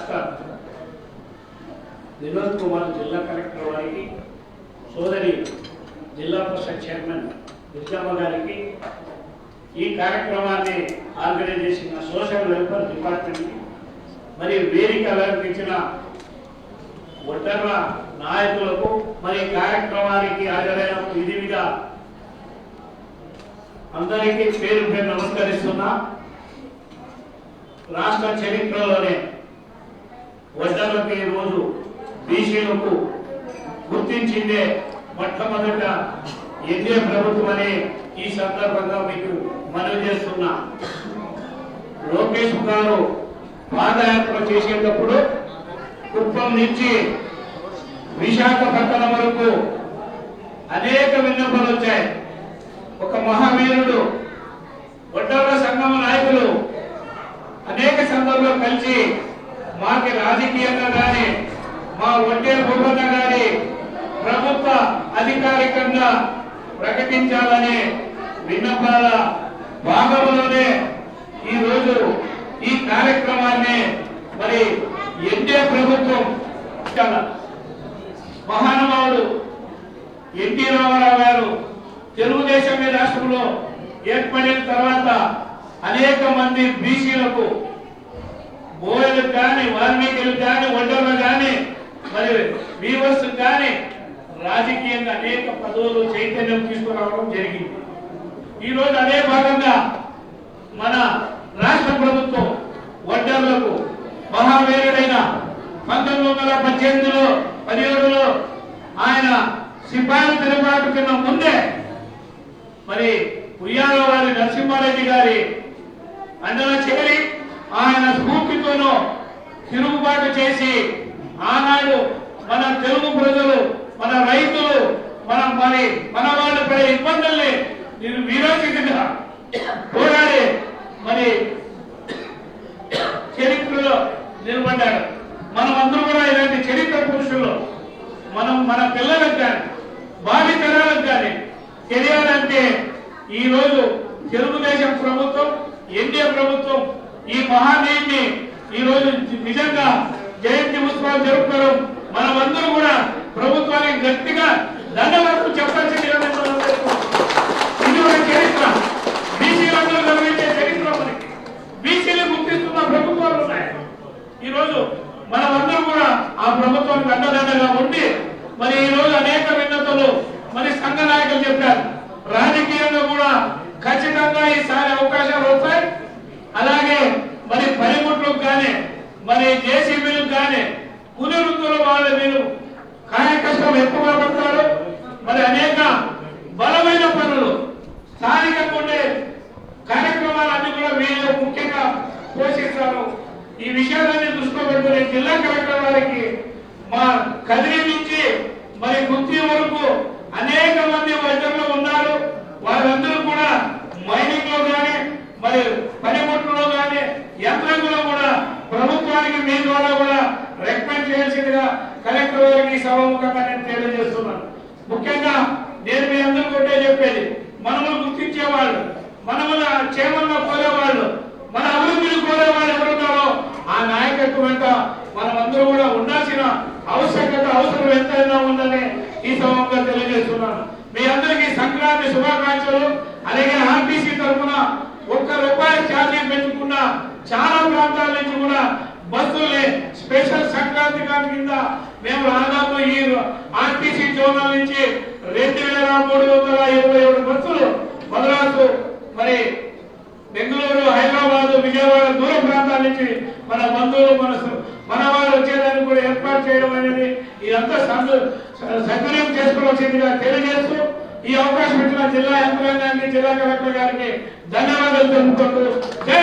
రాష్ట్ర వినోద్ కుమార్ జిల్లా కలెక్టర్ వారికి సోదరి జిల్లా పరిషత్ చైర్మన్ దుర్గమ్మ గారికి ఈ కార్యక్రమాన్ని ఆర్గనైజ్ చేసిన సోషల్ వెల్ఫేర్ డిపార్ట్మెంట్కి మరి వేదిక అలంకరించిన ఒంటర్ల నాయకులకు మరి కార్యక్రమానికి హాజరైన విధివిగా అందరికీ పేరు పేరు నమస్కరిస్తున్నా. రాష్ట్ర చరిత్రలోనే ఒంటర్లకు ఈ రోజు బీసీలకు గుర్తించిందే మొట్టమొదట ఎన్డీఏ ప్రభుత్వం అని ఈ సందర్భంగా మీకు మనవి చేస్తున్నా. లోకేష్ గారు పాదయాత్ర చేసేటప్పుడు కుప్పం నుంచి విశాఖపట్నం వరకు అనేక విన్నపాలు వచ్చాయి. ఒక మహావీరుడు ఒడ్డర్ల సంఘం నాయకులు అనేక సంఘంలో కలిసి మాకి రాజకీయంగా కానీ మా ఒంటే భూపన్న గారి ప్రభుత్వ అధికారికంగా ప్రకటించాలనే విన్నపాల భాగంలోనే ఈ రోజు ఈ కార్యక్రమాన్ని మరి ఎన్డీఏ ప్రభుత్వం మహానుభావుడు ఎన్టీ రామారావు గారు తెలుగుదేశం రాష్ట్రంలో ఏర్పడిన తర్వాత అనేక మంది బీసీలకు బోయలకు కానీ వాల్మీకులకు కానీ ఒంటర్లు కానీ మరి వీవర్స్ కానీ రాజకీయంగా అనేక పదవులు చైతన్యం తీసుకురావడం జరిగింది. ఈ రోజు అదే భాగంగా మన రాష్ట్ర ప్రభుత్వం వడ్డర్లకు మహావీరుడైన పంతొమ్మిది వందల పద్దెనిమిదిలో పదిహేడులో ఆయన సిపాయి తిరుగుబాటు కింద ముందే మరి ఉయ్యాల వారి నరసింహారెడ్డి గారి అండల చెగరి ఆయన స్ఫూర్తితోనూ తిరుగుబాటు చేసి ఆనాడు మన తెలుగు ప్రజలు మన రైతులు మన మరి మన వాళ్ళు పడే ఇబ్బందుల్ని నేను వీరోచితంగా పోరాడి మరి చరిత్రలో నిలబడ్డాడు. మనం అందరూ కూడా ఇలాంటి చరిత్ర పురుషులు. మనం మన పిల్లలకు కానీ భావి తరాలకు కానీ తెలియాలంటే ఈ రోజు తెలుగుదేశం ప్రభుత్వం ఎన్డీఏ ప్రభుత్వం ఈ మహానీయుని ఈ రోజు నిజంగా జయంతి ఉత్సవాలు జరుపుకోవడం మనమందరూ కూడా ప్రభుత్వానికి గట్టిగా ధన్యవాదాలు చెప్పాల్సింది ఇది ఒక చరిత్ర. బీసీలందరూ నిర్వహించే చరిత్ర మనకి. బీసీలు గుర్తిస్తున్న ప్రభుత్వాలు ఉన్నాయి. ఈ రోజు మనమందరం కూడా ఆ ప్రభుత్వానికి అండదండగా ఉండి మరి ఈ రోజు అనేక విన్నతలు మరి సంఘ నాయకులు చెప్పారు. రాజకీయంగా కూడా ఖచ్చితంగా ఈసారి అవకాశాలు వస్తాయి అలాగే మరి పనిముట్లకు కానీ మరి జేసీబీలకు కానీ పునరుద్ధుల వాళ్ళ మీరు కార్యకష్టం ఎక్కువగా మరి అనేక బలమైన పనులు స్థానికంగా ఉండే కార్యక్రమాలన్నీ కూడా వీళ్ళు ముఖ్యంగా పోషిస్తారు. ఈ విషయాలన్నీ దృష్టిలో పెట్టుకుని జిల్లా కలెక్టర్ వారికి మా కదిరి నుంచి మరి గుత్తి వరకు అనేక మంది వైద్యులు ఉన్నారు. వారందరూ కూడా మైనింగ్లో కానీ మరి పనిముట్లలో కానీ యంత్రంలో కూడా ప్రభుత్వానికి మీ ద్వారా కూడా చేయాల్సిందిగా కలెక్టర్ వారికి ఈ సభాముఖంగా నేను తెలియజేస్తున్నాను. ముఖ్యంగా నేను మీ అందరికీ ఒకటే చెప్పేది మనము గుర్తించేవాళ్ళు మనముల క్షేమంగా కోరేవాళ్ళు మన అభివృద్ధిని కోరేవాళ్ళు ఎవరున్నారో ఆ నాయకత్వం వెంట మనమందరూ కూడా ఉండాల్సిన ఆవశ్యకత అవసరం ఎంతైనా ఉందని ఈ సభంగా తెలియజేస్తున్నాను. మీ అందరికీ సంక్రాంతి శుభాకాంక్షలు అలాగే ఆర్టీసీ తరఫున ఒక్క రూపాయి ఛార్జీ పెంచుకున్న చాలా ప్రాంతాల నుంచి కూడా బస్సుల్ని స్పెషల్ సంక్రాంతి కాని కింద మేము దాదాపు ఈ ఆర్టీసీ జోనల్ నుంచి రెండు వేల మూడు వందల ఇరవై ఏడు బస్సులు మద్రాసు మరి బెంగళూరు హైదరాబాద్ విజయవాడ దూర ప్రాంతాల నుంచి మన బంధువులు మన మన వారు వచ్చేదానికి కూడా ఏర్పాటు చేయడం అనేది ఇదంతా సందు- సద్వినియోగం చేసుకోవాల్సిందిగా తెలియజేస్తూ ఈ అవకాశం ఇచ్చిన జిల్లా యంత్రాంగానికి జిల్లా కలెక్టర్ గారికి ధన్యవాదాలు తెలుపుకుంటూ జై